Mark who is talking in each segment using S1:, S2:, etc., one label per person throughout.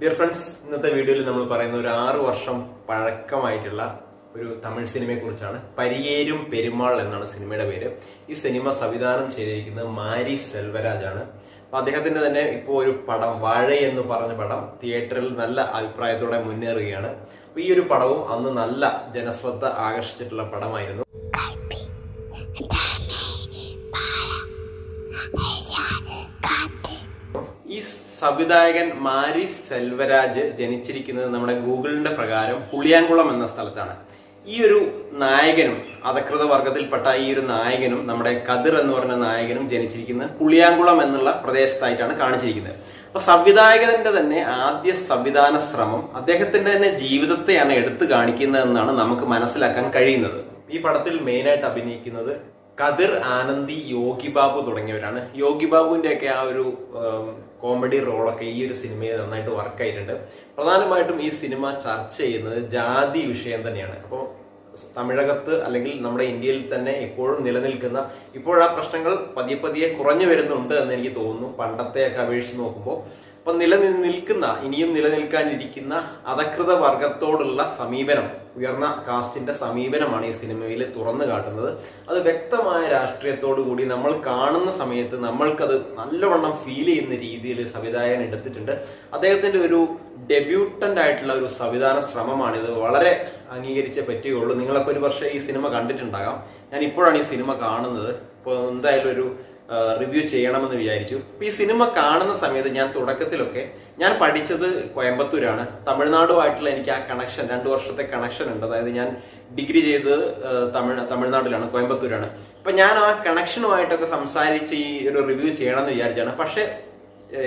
S1: Dear friends ഇന്നത്തെ വീഡിയോയിൽ നമ്മൾ പറയുന്ന ഒരു ആറു വർഷം പഴക്കമായിട്ടുള്ള ഒരു തമിഴ് സിനിമയെ കുറിച്ചാണ് പരിയേരും പെരുമാൾ എന്നാണ് സിനിമയുടെ പേര്. ഈ സിനിമ സംവിധാനം ചെയ്തിരിക്കുന്നത് മാരി സെൽവരാജ് ആണ് അപ്പൊ അദ്ദേഹത്തിന്റെ തന്നെ ഇപ്പോൾ ഒരു പടം വാഴ എന്ന് പറഞ്ഞ പടം തിയേറ്ററിൽ നല്ല അഭിപ്രായത്തോടെ മുന്നേറുകയാണ്. അപ്പൊ ഈ ഒരു പടവും അന്ന് നല്ല ജനശ്രദ്ധ ആകർഷിച്ചിട്ടുള്ള പടമായിരുന്നു. സംവിധായകൻ മാരി സെൽവരാജ് ജനിച്ചിരിക്കുന്നത് നമ്മുടെ ഗൂഗിളിന്റെ പ്രകാരം പുളിയാങ്കുളം എന്ന സ്ഥലത്താണ്. ഈ ഒരു നായകനും അധകൃത വർഗത്തിൽപ്പെട്ട ഈ ഒരു നായകനും നമ്മുടെ കതിർ എന്ന് പറഞ്ഞ നായകനും ജനിച്ചിരിക്കുന്നത് പുളിയാങ്കുളം എന്നുള്ള പ്രദേശത്തായിട്ടാണ് കാണിച്ചിരിക്കുന്നത്. അപ്പൊ സംവിധായകന്റെ തന്നെ ആദ്യ സംവിധാന ശ്രമം അദ്ദേഹത്തിന്റെ തന്നെ ജീവിതത്തെയാണ് എടുത്തു കാണിക്കുന്നതെന്നാണ് നമുക്ക് മനസ്സിലാക്കാൻ കഴിയുന്നത്. ഈ പടത്തിൽ മെയിനായിട്ട് അഭിനയിക്കുന്നത് കതിർ ആനന്ദി യോഗി ബാബു തുടങ്ങിയവരാണ്. യോഗി ബാബുവിന്റെ ഒക്കെ ആ ഒരു കോമഡി റോളൊക്കെ ഈ ഒരു സിനിമയിൽ നന്നായിട്ട് വർക്ക് ആയിട്ടുണ്ട്. പ്രധാനമായിട്ടും ഈ സിനിമ ചർച്ച ചെയ്യുന്നത് ജാതി വിഷയം തന്നെയാണ്. അപ്പോൾ തമിഴകത്ത് അല്ലെങ്കിൽ നമ്മുടെ ഇന്ത്യയിൽ തന്നെ എപ്പോഴും നിലനിൽക്കുന്ന ഇപ്പോഴാ പ്രശ്നങ്ങൾ പതിയെ പതിയെ കുറഞ്ഞു വരുന്നുണ്ട് എന്ന് എനിക്ക് തോന്നുന്നു പണ്ടത്തെയൊക്കെ അപേക്ഷിച്ച് നോക്കുമ്പോൾ അപ്പൊ നിലനിൽക്കുന്ന ഇനിയും നിലനിൽക്കാനിരിക്കുന്ന അധകൃത വർഗത്തോടുള്ള സമീപനം ഉയർന്ന കാസ്റ്റിന്റെ സമീപനമാണ് ഈ സിനിമയിൽ തുറന്നു കാട്ടുന്നത്. അത് വ്യക്തമായ രാഷ്ട്രീയത്തോടു കൂടി നമ്മൾ കാണുന്ന സമയത്ത് നമ്മൾക്കത് നല്ലവണ്ണം ഫീൽ ചെയ്യുന്ന രീതിയിൽ സംവിധായകൻ എടുത്തിട്ടുണ്ട്. അദ്ദേഹത്തിന്റെ ഒരു ഡെബ്യൂട്ടന്റ് ആയിട്ടുള്ള ഒരു സംവിധാന ശ്രമമാണിത്. വളരെ അംഗീകരിച്ചേ പറ്റുകയുള്ളൂ. നിങ്ങളൊക്കെ ഒരു വർഷം ഈ സിനിമ കണ്ടിട്ടുണ്ടാകാം. ഞാൻ ഇപ്പോഴാണ് ഈ സിനിമ കാണുന്നത്. ഇപ്പോൾ എന്തായാലും ഒരു റിവ്യൂ ചെയ്യണമെന്ന് വിചാരിച്ചു. അപ്പൊ ഈ സിനിമ കാണുന്ന സമയത്ത് ഞാൻ തുടക്കത്തിലൊക്കെ ഞാൻ പഠിച്ചത് കോയമ്പത്തൂരാണ്. തമിഴ്നാടുമായിട്ടുള്ള എനിക്ക് ആ കണക്ഷൻ രണ്ടു വർഷത്തെ കണക്ഷൻ ഉണ്ട്. അതായത് ഞാൻ ഡിഗ്രി ചെയ്തത് തമിഴ് തമിഴ്നാട്ടിലാണ് കോയമ്പത്തൂരാണ്. അപ്പൊ ഞാൻ ആ കണക്ഷനുമായിട്ടൊക്കെ സംസാരിച്ച് ഈ ഒരു റിവ്യൂ ചെയ്യണം ചെയ്യണമെന്ന് വിചാരിച്ചാണ്. പക്ഷെ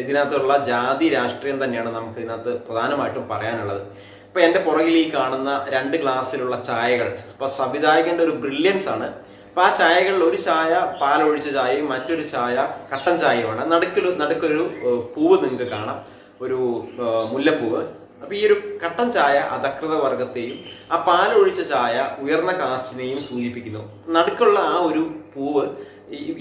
S1: ഇതിനകത്തുള്ള ജാതി രാഷ്ട്രീയം തന്നെയാണ് നമുക്ക് ഇതിനകത്ത് പ്രധാനമായിട്ടും പറയാനുള്ളത്. ഇപ്പൊ എന്റെ പുറകിൽ ഈ കാണുന്ന രണ്ട് ഗ്ലാസ്സിലുള്ള ചായകൾ അപ്പൊ സംവിധായകന്റെ ഒരു ബ്രില്യൻസ് ആണ്. അപ്പൊ ആ ചായകളിൽ ഒരു ചായ പാലൊഴിച്ച ചായയും മറ്റൊരു ചായ കട്ടൻ ചായയുമാണ്. നടുക്കിൽ നടുക്കൊരു പൂവ് നിങ്ങൾക്ക് കാണാം. ഒരു മുല്ലപ്പൂവ്. അപ്പോൾ ഈ ഒരു കട്ടൻ ചായ അധകൃത വർഗത്തെയും ആ പാലൊഴിച്ച ചായ ഉയർന്ന കാസ്റ്റിനെയും സൂചിപ്പിക്കുന്നു. നടുക്കുള്ള ആ ഒരു പൂവ്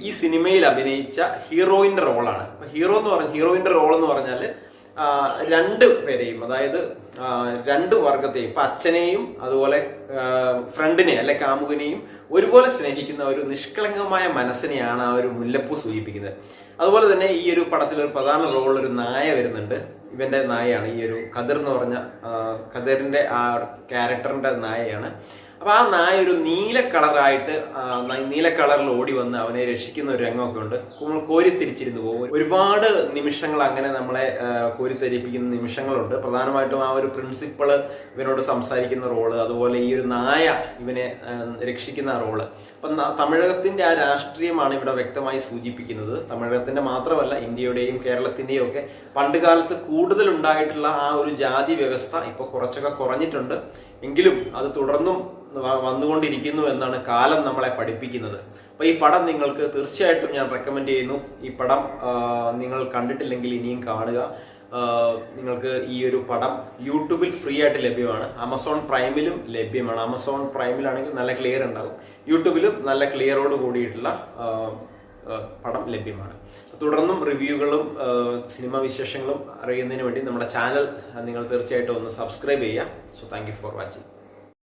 S1: ഈ സിനിമയിൽ അഭിനയിച്ച ഹീറോയിന്റെ റോളാണ്. ഹീറോ എന്ന് പറഞ്ഞ ഹീറോയിന്റെ റോൾ എന്ന് പറഞ്ഞാൽ രണ്ട് പേരെയും അതായത് രണ്ട് വർഗത്തെയും ഇപ്പൊ അച്ഛനെയും അതുപോലെ ഫ്രണ്ടിനെ അല്ലെ കാമുകനെയും ഒരുപോലെ സ്നേഹിക്കുന്ന ഒരു നിഷ്കളങ്കമായ മനസ്സിനെയാണ് ആ ഒരു മുല്ലപ്പൂ സൂചിപ്പിക്കുന്നത്. അതുപോലെ തന്നെ ഈ ഒരു പടത്തിൽ ഒരു പ്രധാന റോളിൽ ഒരു നായ വരുന്നുണ്ട്. ഇവന്റെ നായയാണ് ഈ ഒരു ഖദർ എന്ന് പറഞ്ഞ ഖദറിന്റെ ആ ക്യാരക്ടറിന്റെ നായയാണ്. അപ്പൊ ആ നായ ഒരു നീല കളറായിട്ട് നീല കളറിൽ ഓടി വന്ന് അവനെ രക്ഷിക്കുന്ന ഒരു രംഗമൊക്കെ ഉണ്ട്. നമ്മൾ കോരിത്തിരിച്ചിരുന്നു പോകും. ഒരുപാട് നിമിഷങ്ങൾ അങ്ങനെ നമ്മളെ കോരിത്തരിപ്പിക്കുന്ന നിമിഷങ്ങളുണ്ട്. പ്രധാനമായിട്ടും ആ ഒരു പ്രിൻസിപ്പൾ ഇവനോട് സംസാരിക്കുന്ന റോൾ അതുപോലെ ഈ ഒരു നായ ഇവനെ രക്ഷിക്കുന്ന റോൾ. അപ്പൊ തമിഴകത്തിന്റെ ആ രാഷ്ട്രീയമാണ് ഇവിടെ വ്യക്തമായി സൂചിപ്പിക്കുന്നത്. തമിഴകത്തിന്റെ മാത്രമല്ല ഇന്ത്യയുടെയും കേരളത്തിന്റെയും ഒക്കെ പണ്ട് കാലത്ത് കൂടുതൽ ഉണ്ടായിട്ടുള്ള ആ ഒരു ജാതി വ്യവസ്ഥ ഇപ്പൊ കുറച്ചൊക്കെ കുറഞ്ഞിട്ടുണ്ട്. എങ്കിലും അത് തുടർന്നും വന്നുകൊണ്ടിരിക്കുന്നു എന്നാണ് കാലം നമ്മളെ പഠിപ്പിക്കുന്നത്. അപ്പോൾ ഈ പടം നിങ്ങൾക്ക് തീർച്ചയായിട്ടും ഞാൻ റെക്കമെൻഡ് ചെയ്യുന്നു. ഈ പടം നിങ്ങൾ കണ്ടിട്ടില്ലെങ്കിൽ ഇനിയും കാണുക. നിങ്ങൾക്ക് ഈ ഒരു പടം യൂട്യൂബിൽ ഫ്രീ ആയിട്ട് ലഭ്യമാണ്. ആമസോൺ പ്രൈമിലും ലഭ്യമാണ്. ആമസോൺ പ്രൈമിലാണെങ്കിൽ നല്ല ക്ലിയർ ഉണ്ടാകും യൂട്യൂബിലും നല്ല ക്ലിയറോട് കൂടിയിട്ടുള്ള പടം ലഭ്യമാണ്. തുടർന്നും റിവ്യൂകളും സിനിമാ വിശേഷങ്ങളും അറിയുന്നതിന് വേണ്ടി നമ്മുടെ ചാനൽ നിങ്ങൾ തീർച്ചയായിട്ടും ഒന്ന് സബ്സ്ക്രൈബ് ചെയ്യുക. So thank for watching